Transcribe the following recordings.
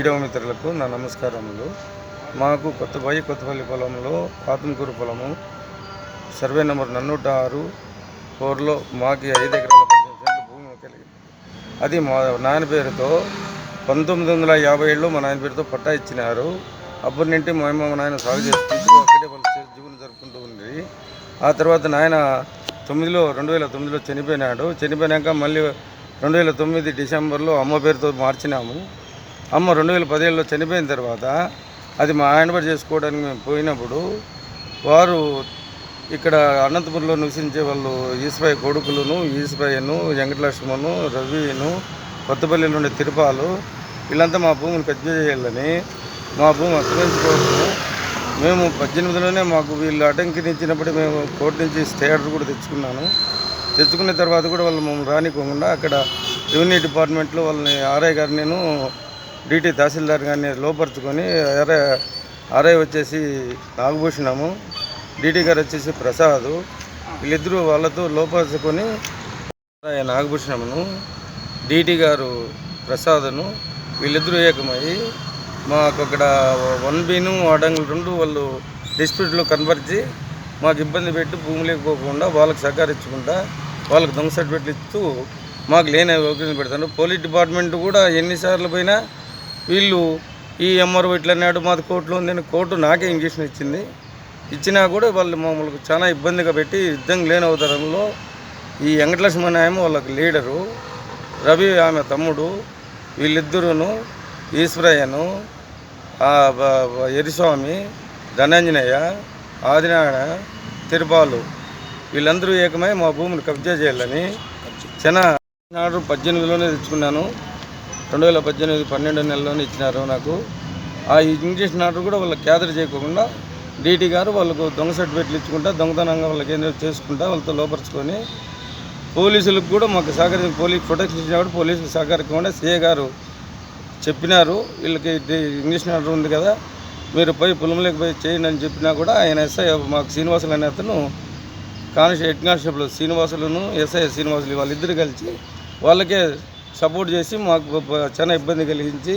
Media మిత్రులకు నా నమస్కారములు. మాకు కొత్తపల్లి కొత్తపల్లి పొలంలో ఆత్మకూరు పొలము సర్వే నెంబర్ నన్నూట ఆరు ఫోర్లో మాకు ఐదు ఎకరాల పద్దెనిమిది సెంట్లు భూమి కలిగింది అది మా నాయన పేరుతో పంతొమ్మిది వందల యాభై ఏళ్ళు మా నాయన పేరుతో పట్టా ఇచ్చినారు. అప్పటి నుండి మా అమ్మ మా నాయన సాగు చేసుకుంటూ అక్కడే వాళ్ళు జీవనం జరుపుకుంటూ ఉంది. ఆ తర్వాత నాయన తొమ్మిదిలో రెండు వేల తొమ్మిదిలో చనిపోయినాడు. చనిపోయినాక మళ్ళీ రెండు వేల తొమ్మిది డిసెంబర్లో అమ్మ పేరుతో మార్చినాము. అమ్మ రెండు వేల పదిహేడులో చనిపోయిన తర్వాత అది మా ఆయనబడి చేసుకోవడానికి మేము పోయినప్పుడు వారు ఇక్కడ అనంతపురంలో నివసించే వాళ్ళు ఈసుపై కొడుకులను ఈసుపైను వెంకటలక్ష్మను రవిను కొత్తపల్లిలో ఉండే తిరుపాలు వీళ్ళంతా మా భూమిని కబ్జా చేయాలని మా భూమి అక్రమించుకోవడము మేము పద్దెనిమిదిలోనే మాకు వీళ్ళు అటంకినిచ్చినప్పుడు మేము కోర్టు నుంచి స్టే ఆర్డర్ కూడా తెచ్చుకున్నాను. తెచ్చుకున్న తర్వాత కూడా వాళ్ళు మమ్మల్ని రానికోకుండా అక్కడ రెవెన్యూ డిపార్ట్మెంట్లో వాళ్ళని ఆర్ఐ గారిని నేను డీటీ తహసీల్దార్ గారిని లోపరుచుకొని ఆర్ఐ ఆర్ఐ వచ్చేసి నాగభూషణము డీటీ గారు వచ్చేసి ప్రసాద్. వీళ్ళిద్దరూ వాళ్ళతో లోపరుచుకొని నాగభూషణమును డీటీ గారు ప్రసాదును. వీళ్ళిద్దరూ ఏకమై మాకు అక్కడ వన్ బీను అడంగులు రెండు వాళ్ళు డిస్ప్యూట్లో కనపరిచి మాకు ఇబ్బంది పెట్టి భూమి లేకపోకుండా వాళ్ళకి సహకరించకుండా వాళ్ళకి దొంగ సర్టిఫికెట్లు ఇస్తూ మాకు లేని ఒకరిని పెడతాను పోలీస్ డిపార్ట్మెంట్ కూడా ఎన్నిసార్లు పోయినా వీళ్ళు ఈ ఎంఆర్ఓ ఇట్లా అన్నాడు మాది కోర్టులో ఉందని కోర్టు నాకే ఇంజక్షన్ ఇచ్చింది. ఇచ్చినా కూడా వాళ్ళు మమ్మల్ని చాలా ఇబ్బందిగా పెట్టి యుద్ధం లేని అవతారంలో ఈ వెంకటలక్ష్మణ్ ఆమె వాళ్ళకి లీడరు రవి ఆమె తమ్ముడు వీళ్ళిద్దరూను ఈశ్వరయ్యను ఎరిస్వామి ధనంజనయ్య ఆదినారాయణ తిరుపాలు వీళ్ళందరూ ఏకమై మా భూమిని కబ్జా చేయాలని చిన్న నాడు పద్దెనిమిదిలోనే తెచ్చుకున్నాను. రెండు వేల పద్దెనిమిది పన్నెండు నెలలోనే ఇచ్చినారు నాకు. ఆ ఇంజక్షన్ ఆర్డర్ కూడా వాళ్ళకి క్యాదర్ చేయకుండా డీటీ గారు వాళ్ళకు దొంగ సర్టిఫికెట్లు ఇచ్చుకుంటా దొంగతనంగా వాళ్ళకి ఏం చేసుకుంటా వాళ్ళతో లోపరుచుకొని పోలీసులకు కూడా మాకు సహకరించి పోలీస్ ప్రొటెక్షన్ ఇచ్చినప్పుడు కూడా పోలీసులు సహకరించకుండా సీఏ గారు చెప్పినారు. వీళ్ళకి ఇంగ్లీష్ ఆర్డర్ ఉంది కదా మీరు పోయి పొలంలోకి పోయి చేయండి అని చెప్పినా కూడా ఆయన ఎస్ఐ మాకు శ్రీనివాసులు అనే అతను కానిస్టే హెడ్ కానిస్టేబుల్ శ్రీనివాసులను ఎస్ఐ శ్రీనివాసులు వాళ్ళిద్దరు కలిసి వాళ్ళకే సపోర్ట్ చేసి మాకు చాలా ఇబ్బంది కలిగించి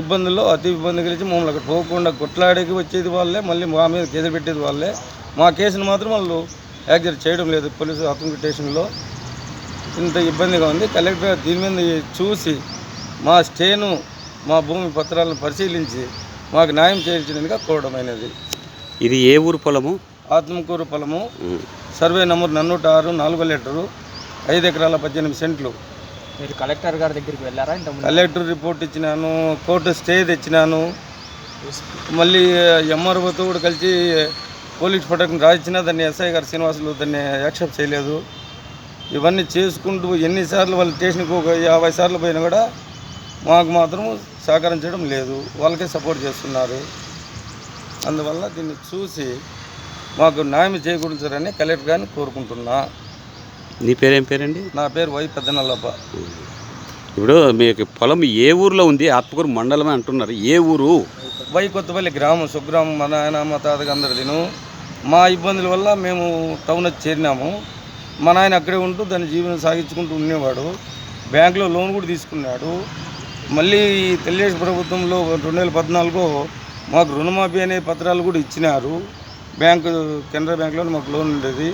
ఇబ్బందుల్లో అతి ఇబ్బంది కలిగించి మమ్మల్ని అక్కడ పోకుండా కొట్లాడేకి వచ్చేది వాళ్ళే మళ్ళీ మా మీద కేసులు పెట్టేది వాళ్ళే. మా కేసును మాత్రం వాళ్ళు యాక్చువల్ చేయడం లేదు పోలీసు అతనికి స్టేషన్లో. ఇంత ఇబ్బందిగా ఉంది. కలెక్టర్ దీని మీద చూసి మా స్టేను మా భూమి పత్రాలను పరిశీలించి మాకు న్యాయం చేయించినందుగా కోరడమైనది ఇది ఏ ఊరు పొలము? ఆత్మకూరు పొలము. సర్వే నంబర్ నన్నూట ఆరు నాలుగో లెటరు. ఐదు ఎకరాల పద్దెనిమిది సెంట్లు. మీరు కలెక్టర్ గారి దగ్గరికి వెళ్ళారా ఇంత కలెక్టర్ రిపోర్ట్ ఇచ్చినాను కోర్టు స్టే తెచ్చినాను. మళ్ళీ ఎంఆర్ఓతో కూడా కలిసి పోలీస్ ప్రొటెక్షన్ రాయించినా దాన్ని ఎస్ఐ గారు శ్రీనివాసులు దాన్ని యాక్సెప్ట్ చేయలేదు. ఇవన్నీ చేసుకుంటూ ఎన్నిసార్లు వాళ్ళ స్టేషన్కి ఒక యాభై సార్లు పోయినా కూడా మాకు మాత్రం సహకరించడం లేదు. వాళ్ళకే సపోర్ట్ చేస్తున్నారు. అందువల్ల దీన్ని చూసి మాకు న్యాయం చేకూర్చారని కలెక్టర్ గారిని కోరుకుంటున్నా. నీ పేరేం పేరండి? నా పేరు వై పెద్దనల్లప్ప. ఇప్పుడు మీకు పొలం ఏ ఊర్లో ఉంది? ఆత్మకూరు మండలమే అంటున్నారు. ఏ ఊరు? వై కొత్తపల్లి గ్రామం సుగ్రామం మా నాయన మా తాతకి అందరు తిను. మా ఇబ్బందుల వల్ల మేము టౌన్ వచ్చి చేరినాము. మా నాయన అక్కడే ఉంటూ దాని జీవనం సాగించుకుంటూ ఉండేవాడు. బ్యాంకులో లోన్ కూడా తీసుకున్నాడు. మళ్ళీ తెలుగుదేశం ప్రభుత్వంలో రెండు వేల పద్నాలుగులో మాకు రుణమాఫీ అనే పత్రాలు కూడా ఇచ్చినారు. బ్యాంకు కెనరా బ్యాంకులో మాకు లోన్ ఉండేది.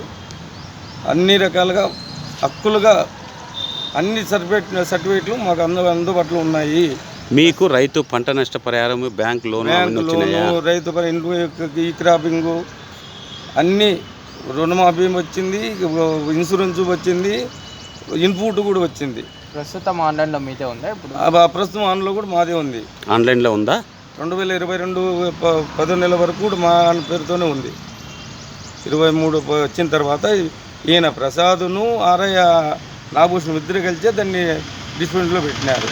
అన్ని రకాలుగా హక్కులుగా అన్ని సర్టిఫికేట్ సర్టిఫికేట్లు మాకు అందు అందుబాటులో ఉన్నాయి. మీకు రైతు పంట నష్ట పరిహారం బ్యాంక్ లోన్ రైతు ఈ క్రాపింగ్ అన్నీ రుణమాఫీ వచ్చింది ఇన్సూరెన్స్ వచ్చింది ఇన్పుట్ కూడా వచ్చింది. ప్రస్తుతం ఆన్లైన్లో మీదే ఉందా ఇప్పుడు? ప్రస్తుతం ఆన్లో కూడా మాదే ఉంది. ఆన్లైన్లో ఉందా? రెండు వేల ఇరవై రెండు ప- పదో నెల వరకు కూడా మా పేరుతోనే ఉంది. ఇరవై మూడు వచ్చిన తర్వాత ఈయన ప్రసాదును ఆరయ్య నాగభూషణం ఇద్దరు కలిసే దాన్ని డిస్ప్యూట్లో పెట్టినారు.